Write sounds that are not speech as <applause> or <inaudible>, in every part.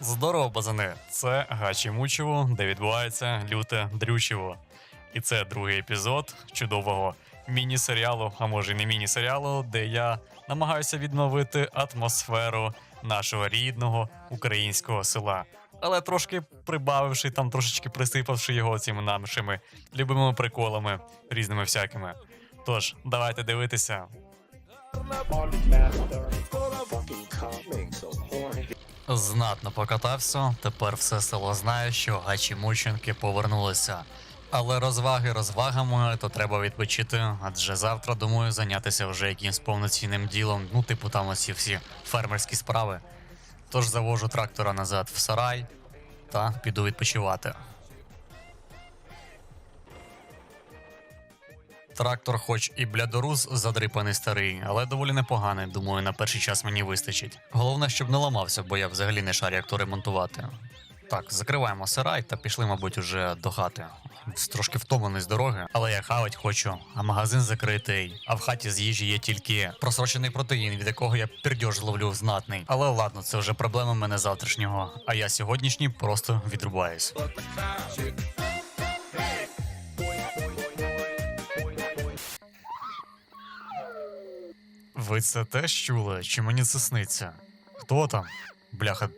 Здорово, базани! Це Гачі Мучево, де відбувається люте дрючево. І це другий епізод чудового міні-серіалу, а може і не міні-серіалу, де я намагаюся відновити атмосферу нашого рідного українського села. Але трошки прибавивши там, трошечки присипавши його цими нашими любимими приколами, різними всякими. Тож, давайте дивитися. Знатно покатався, тепер все село знає, що гачі мученки повернулися. Але розваги розвагами, то треба відпочити, адже завтра думаю зайнятися вже якимсь повноцінним ділом, ну, типу там оці всі фермерські справи. Тож завожу трактора назад в сарай та піду відпочивати. Трактор, хоч і блядорус задрипаний старий, але доволі непоганий. Думаю, на перший час мені вистачить. Головне, щоб не ламався, бо я взагалі не шарю, як то ремонтувати. Так, закриваємо сарай та пішли, мабуть, уже до хати. Трошки втомлений з дороги, але я хавать хочу, а магазин закритий. А в хаті з їжі є тільки просрочений протеїн, від якого я пердьож ловлю знатний. Але ладно, це вже проблема мене завтрашнього. А я сьогоднішній просто відрубаюсь. Ви це теж чули? Чи мені це сниться? Хто там? Бляха,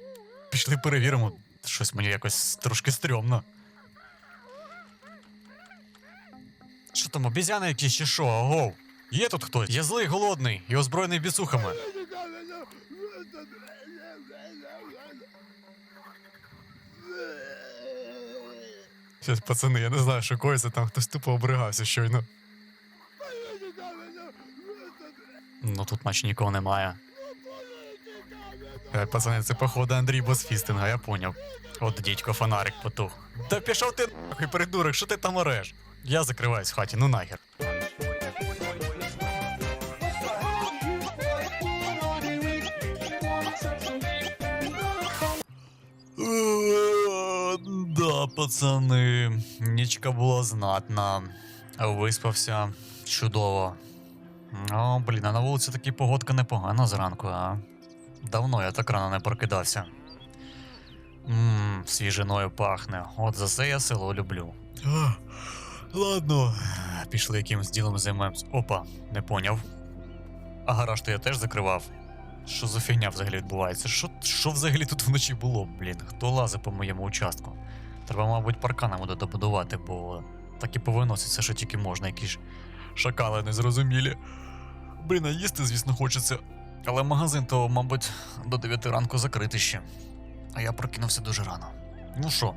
пішли перевіримо. Щось мені якось трошки стрьомно. Що там, обізяни якісь чи що? Агов? Є тут хтось? Я злий голодний і озброєний біцухами. Щас, пацани, я не знаю, що коїться, там хтось тупо обригався щойно. Ну тут наче нікого немає. Е, пацани, це походу Андрій Босфістинга, я поняв. От дідько фонарик потух. Та пішов ти нахуй, придурок, що ти там ореш? Я закриваюсь в хаті, ну нахер. Е, Да, пацани, нічка була знатна. Виспався чудово. О, блін, а на вулиці таки погодка непогана зранку, а. Давно я так рано не прокидався. Ммм, свіжиною пахне. От за це я село люблю. А, ладно, пішли якимось ділом займемось. Опа, не поняв. А гараж то я теж закривав. Що за фігня взагалі відбувається? Що, що взагалі тут вночі було, блін? Хто лазить по моєму участку? Треба, мабуть, паркана буде добудувати, бо так і повиноситься, що тільки можна, які ж шакали незрозумілі. Блін, а їсти, звісно, хочеться. Але магазин то, мабуть, до 9 ранку закритий ще. А я прокинувся дуже рано. Ну що,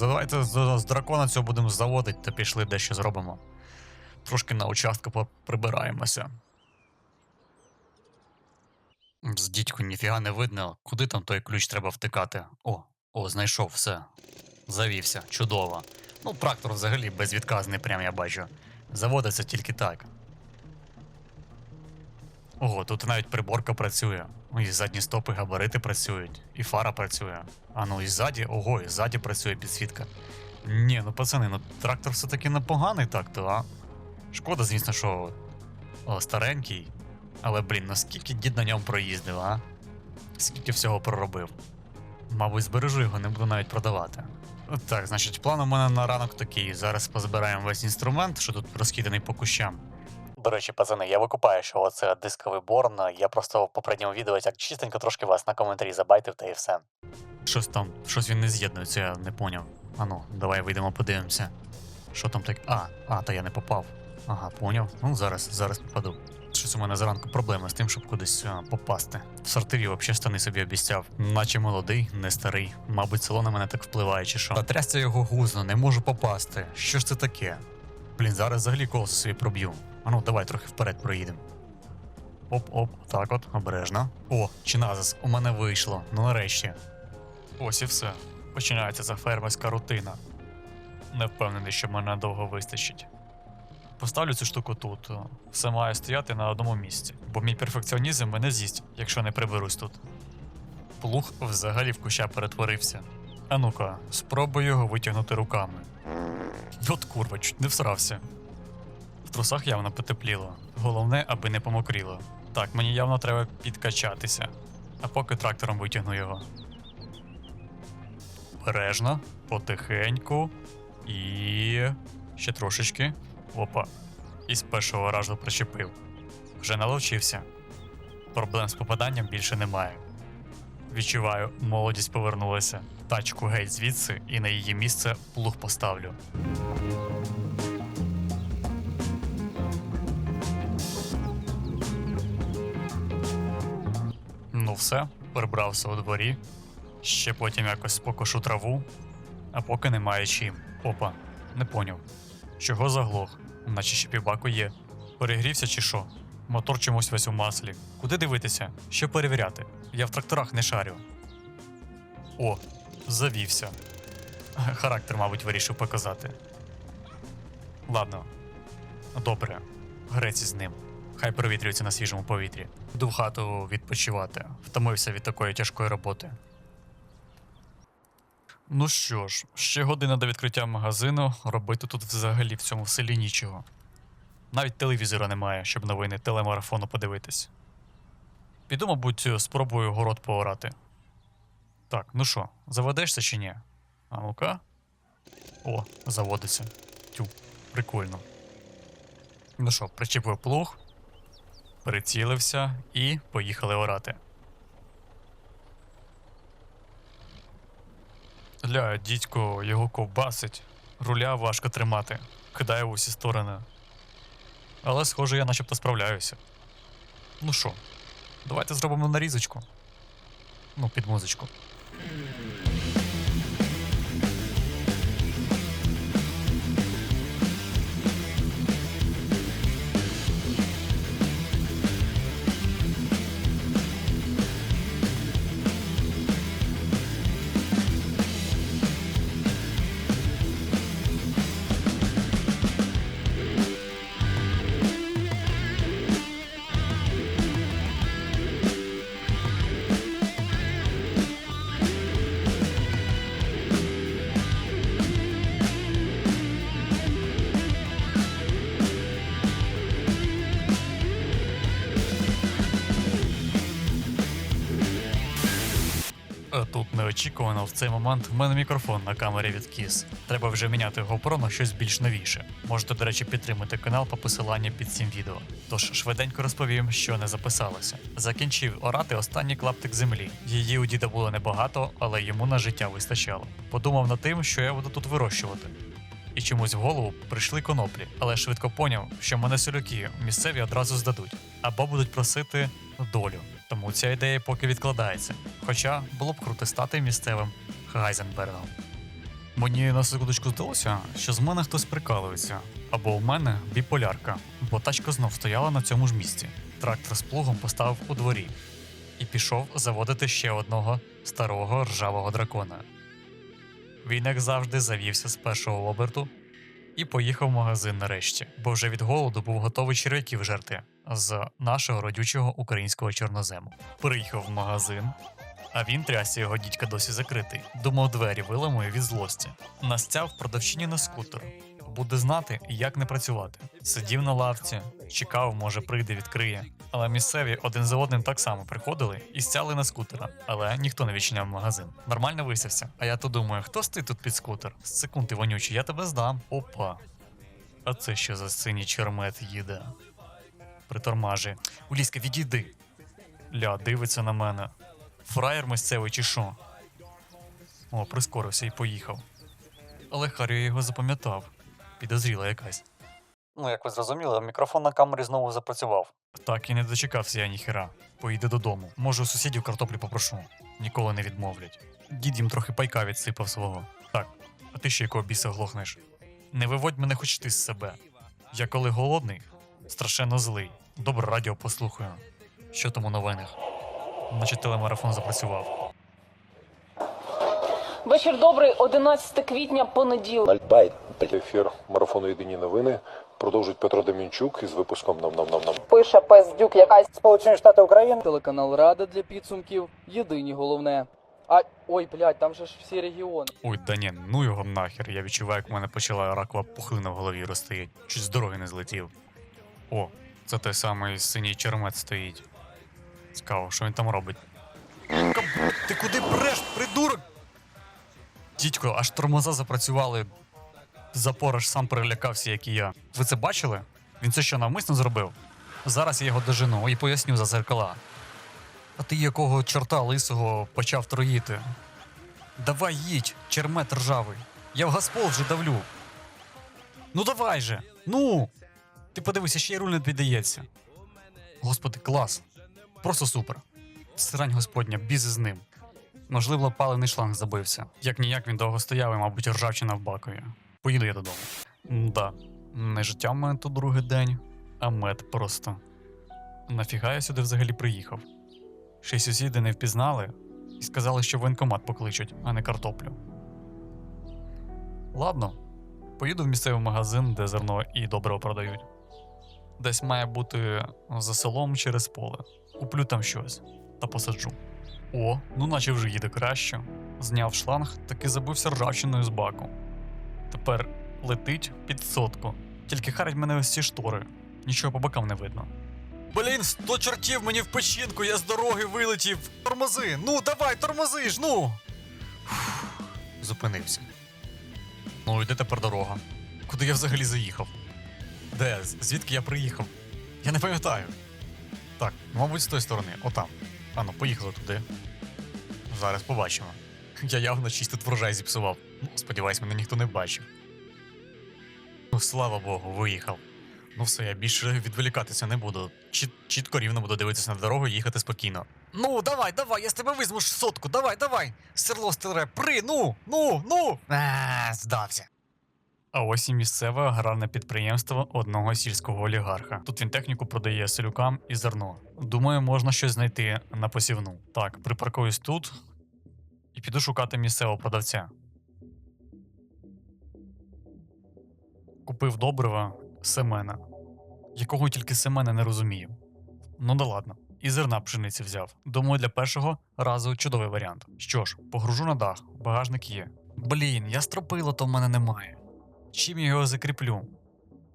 давайте з, з дракона цього будемо заводити та пішли дещо зробимо. Трошки на участку прибираємося. З дідьку ніфіга не видно, куди там той ключ треба втикати. О, о, знайшов все. Завівся, чудово. Ну, трактор взагалі безвідказний, прям я бачу. Заводиться тільки так. Ого, тут навіть приборка працює. І задні стопи габарити працюють, і фара працює. А ну і ззаді, ого, і ззаді працює підсвітка. Ні, ну пацани, ну трактор все-таки непоганий так-то, а. Шкода, звісно, що о, старенький. Але, блін, наскільки дід на ньому проїздив, а? Скільки всього проробив. Мабуть, збережу його, не буду навіть продавати. Так, значить, план у мене на ранок такий. Зараз позбираємо весь інструмент, що тут розкиданий по кущам. До речі, пацани, я викупаю, що оце дисковий борн. Я просто в попередньому відео так чистенько трошки вас на коментарі забайтив та і все. Щось там, щось він не з'єднується, я не поняв. Ану, давай вийдемо, подивимося. Що там так. А, а, та я не попав. Ага, поняв. Ну зараз, зараз попаду. Щось у мене зранку проблеми з тим, щоб кудись попасти. В сортирі взагалі штани собі обіцяв. Наче молодий, не старий. Мабуть, село на мене так впливає, чи що. Та його гузно, не можу попасти. Що ж це таке? Блін, зараз взагалі колесо собі проб'ю. А ну, давай трохи вперед проїдемо. Оп-оп, так от, обережно. О, чиназис, у мене вийшло. Ну нарешті. Ось і все. Починається ця фермерська рутина. Не впевнений, що мене довго вистачить. Поставлю цю штуку тут. Все має стояти на одному місці, бо мій перфекціонізм мене з'їсть, якщо не приберусь тут. Плуг взагалі в куща перетворився. А ну-ка, спробую його витягнути руками. От курва, чуть не всрався. В трусах явно потепліло. Головне, аби не помокріло. Так, мені явно треба підкачатися. а поки трактором витягну його. Бережно, потихеньку. І. ще трошечки. Опа. І з першого разу причепив. Вже наловчився. Проблем з попаданням більше немає. Відчуваю, молодість повернулася. Тачку геть звідси і на її місце плуг поставлю. Ну все, прибрався у дворі. Ще потім якось покошу траву, а поки немає чим. Опа, не поняв. Чого заглох? Наче ще півбаку є. Перегрівся чи що? Мотор чомусь весь у маслі. Куди дивитися? Що перевіряти? Я в тракторах не шарю. О, завівся. Характер, мабуть, вирішив показати. Ладно. Добре. Грець із ним. Хай провітрюється на свіжому повітрі. Йду в хату відпочивати. Втомився від такої тяжкої роботи. Ну що ж, ще година до відкриття магазину. Робити тут взагалі в цьому селі нічого. Навіть телевізора немає, щоб новини телемарафону подивитись. Піду, мабуть, спробую город поорати. Так, ну що, заведешся чи ні? А ну-ка. О, заводиться. Тю, прикольно. Ну що, причепив плуг, прицілився і поїхали орати. Ля, дідько його ковбасить, руля важко тримати, кидає в усі сторони. Але, схоже, я начебто справляюся. Ну що, давайте зробимо нарізочку. Ну, під музичку. Тут неочікувано в цей момент в мене мікрофон на камері відкис. Треба вже міняти GoPro на щось більш новіше. Можете, до речі, підтримати канал по посиланню під цим відео. Тож швиденько розповім, що не записалося. Закінчив орати останній клаптик землі. Її у діда було небагато, але йому на життя вистачало. Подумав над тим, що я буду тут вирощувати. І чомусь в голову прийшли коноплі, але швидко поняв, що мене селюки місцеві одразу здадуть, або будуть просити долю. Тому ця ідея поки відкладається. Хоча було б круто стати місцевим Гайзенбергом. Мені на секундочку здалося, що з мене хтось прикалується, або у мене біполярка, бо тачка знов стояла на цьому ж місці. Трактор з плугом поставив у дворі і пішов заводити ще одного старого ржавого дракона. Він, як завжди, завівся з першого оберту і поїхав в магазин нарешті, бо вже від голоду був готовий черв'яків жерти з нашого родючого українського чорнозему. Приїхав в магазин, а він трясся його дідька досі закритий. Думав, двері виламує від злості. Настяв продавчині на скутер. Буде знати, як не працювати. Сидів на лавці, чекав, може прийде, відкриє. Але місцеві один за одним так само приходили і стяли на скутера, але ніхто не відчиняв магазин. Нормально висявся. А я то думаю, хто стоїть тут під скутер? Секунди вонючий, я тебе здам. Опа. А це що за синій чермет їде? Притормажує. Уліска, відійди. Ля, дивиться на мене. Фраєр місцевий чи що? О, прискорився і поїхав. Але Харі його запам'ятав. Підозріла якась. Ну, як ви зрозуміли, мікрофон на камері знову запрацював. Так і не дочекався я ніхера. Поїде додому. Може, у сусідів картоплі попрошу. Ніколи не відмовлять. Дід їм трохи пайка відсипав свого. Так, а ти ще якого біса глохнеш? Не виводь мене хоч ти з себе. Я коли голодний, страшенно злий. Добре радіо послухаю. Що там у новинах? Наче телемарафон запрацював. Вечір добрий, 11 квітня, понеділок. Альбайт. Ефір марафону Єдині новини продовжують Петро Демінчук із випуском нам нам нам нам. Пише Пездюк, якась Сполучені Штати України. Телеканал Рада для підсумків. Єдині головне. А ой, блядь, там же ж всі регіони. Ой, да ні, ну його нахер. Я відчуваю, як в мене почала ракова пухлина в голові розстоїть. Чуть з дороги не злетів. О, це той самий синій чермет стоїть. Цікаво, що він там робить. Ти куди преш, придурок? Дідько, аж тормоза запрацювали. Запор аж сам перелякався, як і я. Ви це бачили? Він це що навмисно зробив? Зараз я його дожену і поясню за зеркала. А ти якого чорта лисого почав троїти? Давай їдь, чермет ржавий. Я в газпол вже давлю. Ну давай же! Ну! Ти подивися, ще й руль не піддається. Господи, клас. Просто супер. Срань господня, біз із ним. Можливо, паливний шланг забився. Як ніяк він довго стояв і, мабуть, ржавчина в бакові. Поїду я додому. Да, не життя в мене тут другий день, а мед просто. Нафіга я сюди взагалі приїхав? Ще й сусіди не впізнали і сказали, що воєнкомат покличуть, а не картоплю. Ладно, поїду в місцевий магазин, де зерно і добриво продають. Десь має бути за селом через поле. Куплю там щось та посаджу. О, ну наче вже їде краще. Зняв шланг, таки забився ржавчиною з баку. Тепер летить під сотку. Тільки харять мене ось ці штори. Нічого по бокам не видно. Блін, сто чортів мені в печінку, я з дороги вилетів. Тормози! Ну, давай, тормози ж, ну. Зупинився. Ну, і де тепер дорога? Куди я взагалі заїхав? Де? Звідки я приїхав? Я не пам'ятаю. Так, мабуть, з тої сторони, отам. Ану, поїхали туди. Зараз побачимо. Я явно чисто тут зіпсував. Ну, сподіваюсь, мене ніхто не бачив. Ну, слава Богу, виїхав. Ну все, я більше відволікатися не буду. Чіт, чітко рівно буду дивитися на дорогу і їхати спокійно. Ну, давай, давай, я з тебе візьму сотку, давай, давай! Серло стеле, при, ну, ну, ну! А, здався. А ось і місцеве аграрне підприємство одного сільського олігарха. Тут він техніку продає селюкам і зерно. Думаю, можна щось знайти на посівну. Так, припаркуюсь тут і піду шукати місцевого продавця. Купив добрива Семена, якого тільки Семена не розумію. Ну да ладно. І зерна пшениці взяв. Думаю, для першого разу чудовий варіант. Що ж, погружу на дах, багажник є. Блін, я стропила, то в мене немає. Чим я його закріплю?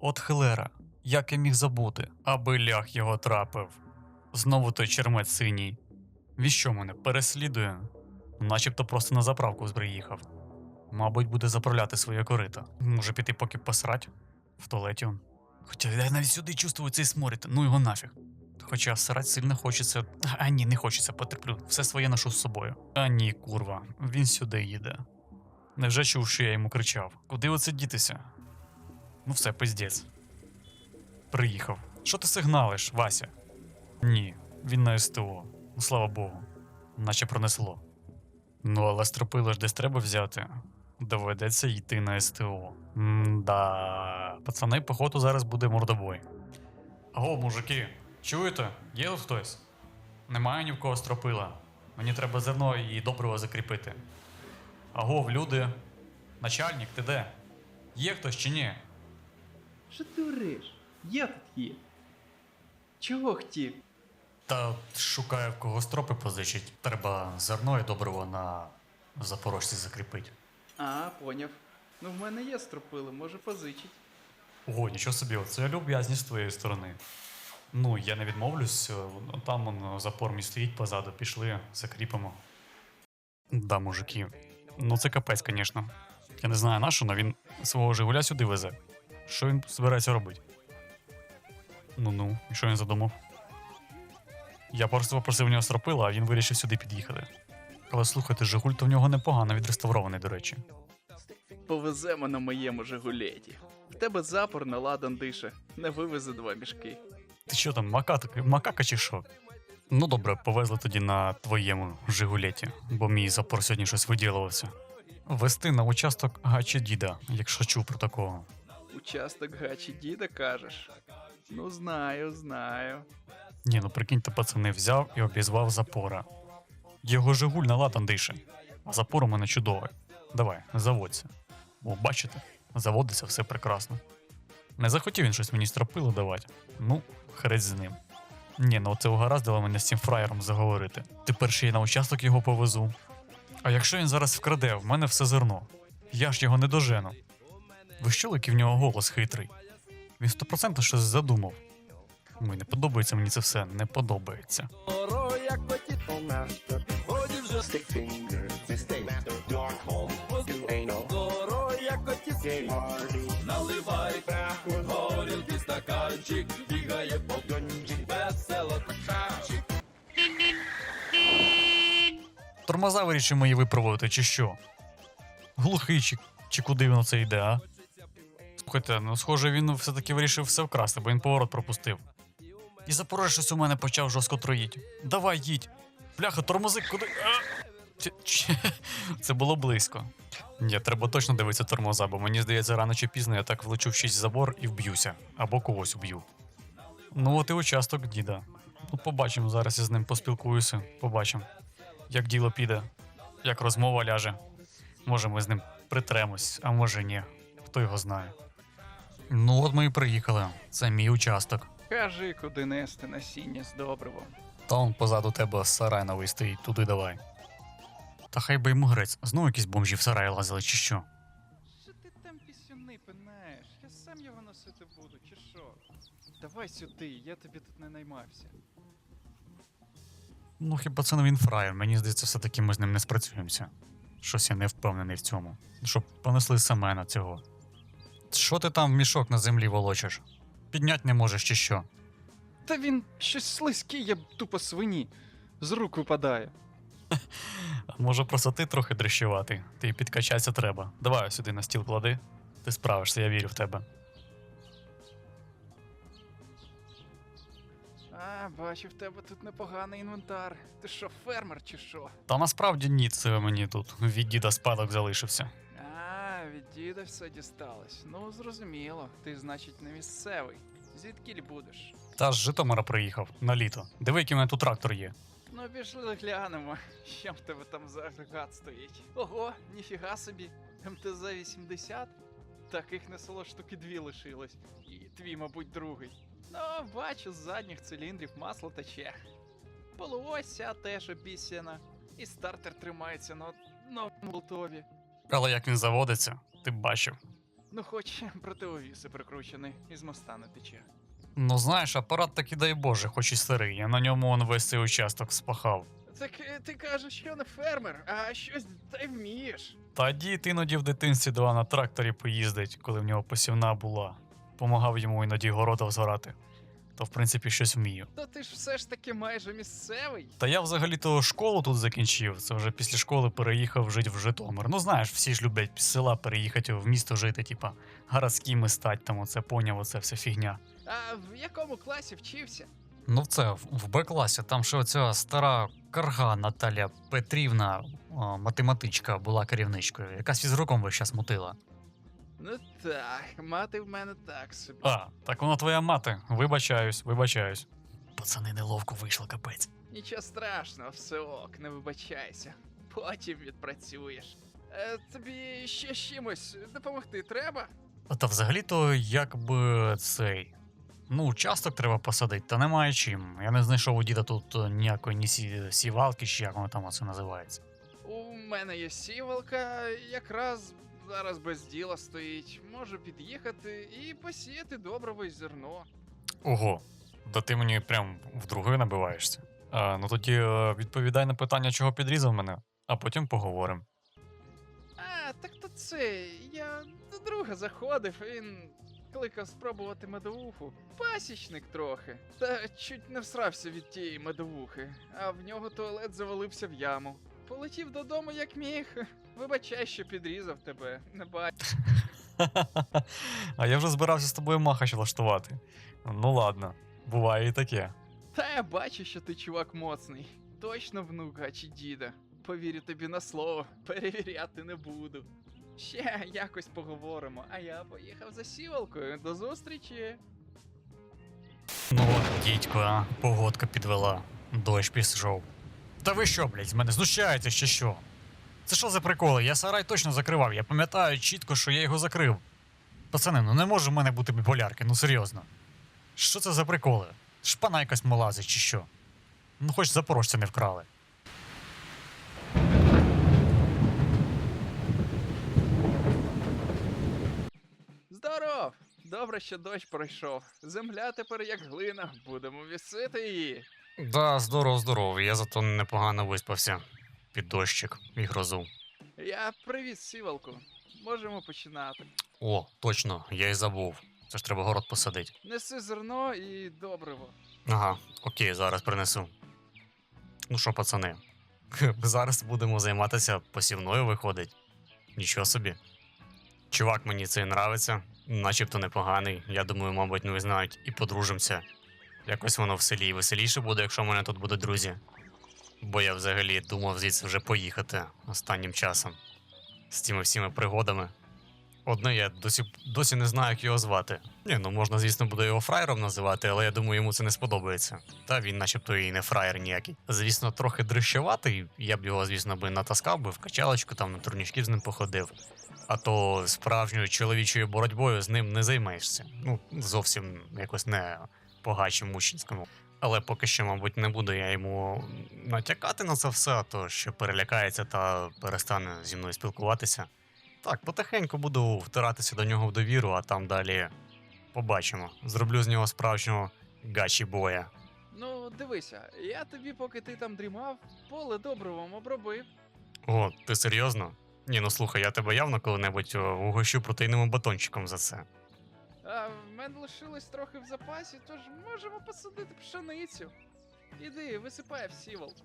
От хилера, як я міг забути, аби лях його трапив. Знову той чермет синій. Він що мене переслідує? Начебто просто на заправку приїхав. Мабуть, буде заправляти своє корито. Може піти поки посрать в туалеті. Хоча я навіть сюди чувствую цей сморід, ну його нафіг. Хоча срать сильно хочеться. А ні, не хочеться, потерплю. Все своє ношу з собою. А ні, курва, він сюди їде. Невже чув, що я йому кричав? Куди оце дітися? Ну все, пиздець. Приїхав. Що ти сигналиш, Вася? Ні, він на СТО. Ну слава Богу. Наче пронесло. Ну, але стропило ж десь треба взяти. Доведеться йти на СТО. М-да. Пацани, походу, зараз буде мордобой. Аго, мужики, чуєте? Є тут хтось? Немає ні в кого стропила. Мені треба зерно і добриво закріпити. Агов, люди. Начальник, ти де? Є хтось чи ні? Що ти вриш? Я тут є. Чого хотів? Та шукаю в кого стропи позичить. Треба зерно і добриво на запорожці закріпити. А, поняв. Ну в мене є стропили, може позичить. Ого, нічого собі, це люб'язність з твоєї сторони. Ну, я не відмовлюсь, е, там он, запор мій стоїть позаду, пішли, закріпимо. Да, мужики. Ну це капець, звісно. Я не знаю на що, але він свого Жигуля сюди везе. Що він збирається робити? Ну-ну, і що він задумав? Я просто попросив у нього стропила, а він вирішив сюди під'їхати. Але слухайте, Жигуль то в нього непогано відреставрований, до речі. Повеземо на моєму Жигулеті. В тебе запор на ладан дише, не вивезе два мішки. Ти що там, макака, макака чи що? Ну добре, повезли тоді на твоєму Жигулеті, бо мій запор сьогодні щось виділувався. Вести на участок гачі діда, якщо чув про такого. Участок гачі діда кажеш. Ну знаю, знаю. Ні, ну прикиньте, пацани взяв і обізвав запора. Його Жигуль на ладан дише, а запор у мене чудовий. Давай, заводься. О, бачите, заводиться все прекрасно. Не захотів він щось мені стропило давати. Ну, хрець з ним. Ні, ну це угораздило мене з цим фраєром заговорити. Тепер ще й на участок його повезу. А якщо він зараз вкраде, в мене все зерно. Я ж його не дожену. Ви що, який в нього голос хитрий? Він сто процентів щось задумав. Ой, не подобається мені це все, не подобається. Наливай горілки стаканчик, Тормоза вирішив мої випробувати, чи що? Глухий, чи, чи куди воно це йде, а? Слухайте, ну схоже, він все-таки вирішив все вкрасти, бо він поворот пропустив. І Запорожець щось у мене почав жорстко троїть. Давай, їдь. Бляха, тормози, куди. <laughs> Це було близько. Ні, треба точно дивитися тормоза, бо мені здається, рано чи пізно я так влечу в чийсь забор і вб'юся, або когось уб'ю. Ну, от і участок діда. Ну, побачимо, зараз я з ним поспілкуюся, побачимо як діло піде, як розмова ляже. Може, ми з ним притремось, а може ні. Хто його знає. Ну, от ми і приїхали. Це мій участок. Кажи, куди нести насіння з добривом. Та он позаду тебе сарай новий стоїть, туди давай. Та хай би йому грець, знову якісь бомжі в сараї лазили, чи що? Що ти там пісюни пинаєш? Я сам його носити буду, чи що? Давай сюди, я тобі тут не наймався. Ну, хіба це не він фраєр, мені здається, все-таки ми з ним не спрацюємося. Щось я не впевнений в цьому. Щоб понесли саме на цього. Що ти там в мішок на землі волочиш? Піднять не можеш чи що? Та він щось слизький, я тупо свині. З рук випадає. <laughs> Може просто ти трохи дрищувати, ти підкачатися треба. Давай сюди на стіл клади. Ти справишся, я вірю в тебе. А, бачу, в тебе тут непоганий інвентар. Ти що, фермер чи що? Та насправді ні, це мені тут від діда спадок залишився. А, від діда все дісталось. Ну, зрозуміло. Ти, значить, не місцевий. Звідкіль будеш? Та з Житомира приїхав на літо. Диви, який у мене тут трактор є. Ну, пішли глянемо, <laughs> що в тебе там за агрегат стоїть. Ого, ніфіга собі. МТЗ-80? Таких не село штуки дві лишилось. І твій, мабуть, другий. Ну, бачу, з задніх циліндрів масло тече. Полуося теж обіцяна. І стартер тримається на новому болтові. Але як він заводиться, ти б бачив. Ну, хоч <laughs> противовіси прикручений, із моста не тече. Ну знаєш, апарат таки дай Боже, хоч і старий. Я на ньому он весь цей участок спахав. Так е, ти кажеш, що не фермер, а щось й вмієш. Та дід іноді в дитинстві два на тракторі поїздить, коли в нього посівна була. Помагав йому іноді города згорати. То в принципі щось вмію. То ти ж все ж таки майже місцевий. Та я взагалі-то школу тут закінчив. Це вже після школи переїхав жити в Житомир. Ну знаєш, всі ж люблять з села переїхати в місто жити, типа городськими стать, там оце поняв, оце вся фігня. А в якому класі вчився? Ну, це в- в Б-класі, там ще оця стара карга Наталя Петрівна, математичка, була керівничкою, яка з фізруком весь час мутила. Ну так, мати в мене так собі. А, так вона твоя мати. Вибачаюсь, вибачаюсь. Пацани, неловко вийшло, капець. Нічого страшного, все ок, не вибачайся. Потім відпрацюєш. Е, тобі ще з чимось допомогти треба? Та взагалі-то якби цей. Ну, участок треба посадити, та немає чим. Я не знайшов у діда тут е, ніякої ні сі- сівалки, чи як воно там це називається. У мене є сівалка, якраз зараз без діла стоїть. Можу під'їхати і посіяти доброве зерно. Ого, да ти мені прям вдруге набиваєшся. А, ну тоді е, відповідай на питання, чого підрізав мене, а потім поговоримо. А, так то це. Я до друга заходив, він кликав спробувати медовуху. Пасічник трохи. Та чуть не всрався від тієї медовухи, а в нього туалет завалився в яму. Полетів додому як міг. Вибачай, що підрізав тебе, не бачу. <laughs> А я вже збирався з тобою махач влаштувати. Ну ладно, буває і таке. Та я бачу, що ти чувак моцний. Точно внука чи діда. Повірю тобі на слово, <laughs> перевіряти не буду. Ще якось поговоримо, а я поїхав за сівалкою. До зустрічі. Ну от, дідько, погодка підвела. Дощ пішов. Та ви що, блядь, з мене знущаєтесь чи що? Це що за приколи? Я сарай точно закривав. Я пам'ятаю чітко, що я його закрив. Пацани, ну не може в мене бути біполярки, ну серйозно. Що це за приколи? Шпана якась молазить чи що? Ну хоч запорожця не вкрали. Здоров! Добре, що дощ пройшов. Земля тепер як глина, будемо вісити її. Да, здорово, здорово, я зато непогано виспався. під дощик і грозу. Я привіз сівалку. Можемо починати. О, точно, я й забув. Це ж треба город посадити. Неси зерно і добриво. Ага, окей, зараз принесу. Ну що, пацани, <laughs> зараз будемо займатися посівною, виходить. Нічого собі. Чувак, мені цей нравиться, начебто непоганий. Я думаю, мабуть, не знають і подружимося. Якось воно в селі веселіше буде, якщо в мене тут будуть друзі. Бо я взагалі думав звідси вже поїхати останнім часом. З цими всіми пригодами. Одне я досі, досі не знаю, як його звати. Ні, ну можна, звісно, буде його фраєром називати, але я думаю, йому це не сподобається. Та він, начебто, і не фраєр ніякий. Звісно, трохи дрищуватий, я б його, звісно, би натаскав би в качалочку, там на турнічків з ним походив. А то справжньою чоловічою боротьбою з ним не займаєшся. Ну, зовсім якось не по-гачі мучинському. Але поки що, мабуть, не буду я йому натякати на це все, а то що перелякається та перестане зі мною спілкуватися. Так, потихеньку буду втиратися до нього в довіру, а там далі побачимо. Зроблю з нього справжнього гачі боя. Ну, дивися, я тобі, поки ти там дрімав, поле добривом обробив. О, ти серйозно? Ні, ну слухай, я тебе явно коли-небудь о, угощу протеїновим батончиком за це. А мене лишилось трохи в запасі, тож можемо посадити пшеницю. Іди, висипай в сівалку.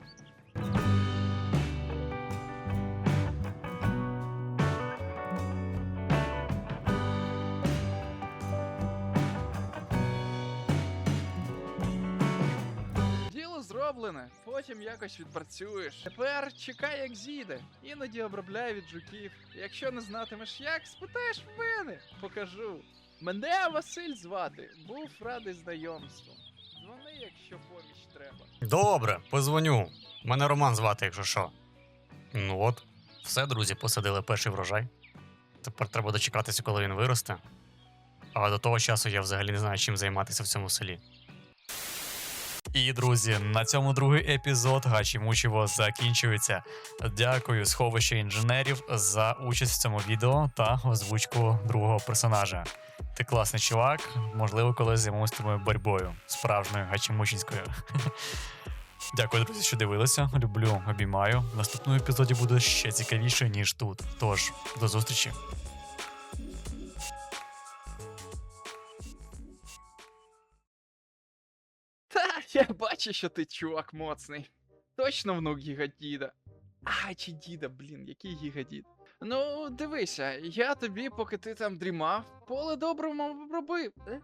Діло зроблене, потім якось відпрацюєш. Тепер чекай, як зійде. Іноді обробляй від жуків. Якщо не знатимеш як, спитаєш в мене. Покажу. Мене Василь звати. Був радий знайомству. Дзвони, якщо поміч треба. Добре, позвоню. Мене Роман звати, якщо що. Ну от, все, друзі, посадили перший врожай. Тепер треба дочекатися, коли він виросте. А до того часу я взагалі не знаю, чим займатися в цьому селі. І, друзі, на цьому другий епізод Гачі Мучиво закінчується. Дякую сховище інженерів за участь в цьому відео та озвучку другого персонажа. Ти класний чувак, можливо, колись займусь тобою боротьбою, справжньою гачімучинською. <laughs> Дякую, друзі, що дивилися. Люблю, обіймаю. В наступному епізоді буде ще цікавіше, ніж тут. Тож, до зустрічі. Я бачу, що ти чувак моцний. Точно внук гігадіда. А, чи діда, блін, який гігадід. Ну, дивися, я тобі, поки ти там дрімав, поле доброму обробив. Е?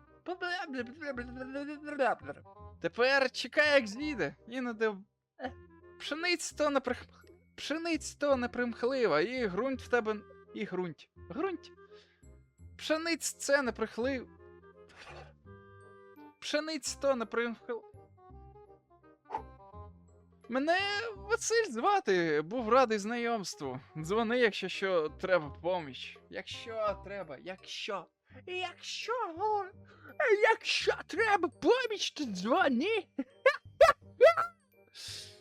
Тепер чекай, як зійде. Іноді. Пшениць то не прих... Пшениць то не примхлива, і ґрунт в тебе. І ґрунт. Ґрунт. Пшениць це не прихлив. Пшениць то не примхлив. Мене Василь звати, був радий знайомству. Дзвони, якщо що треба поміч. Якщо треба, якщо. Якщо, якщо треба поміч, то дзвони. <laughs>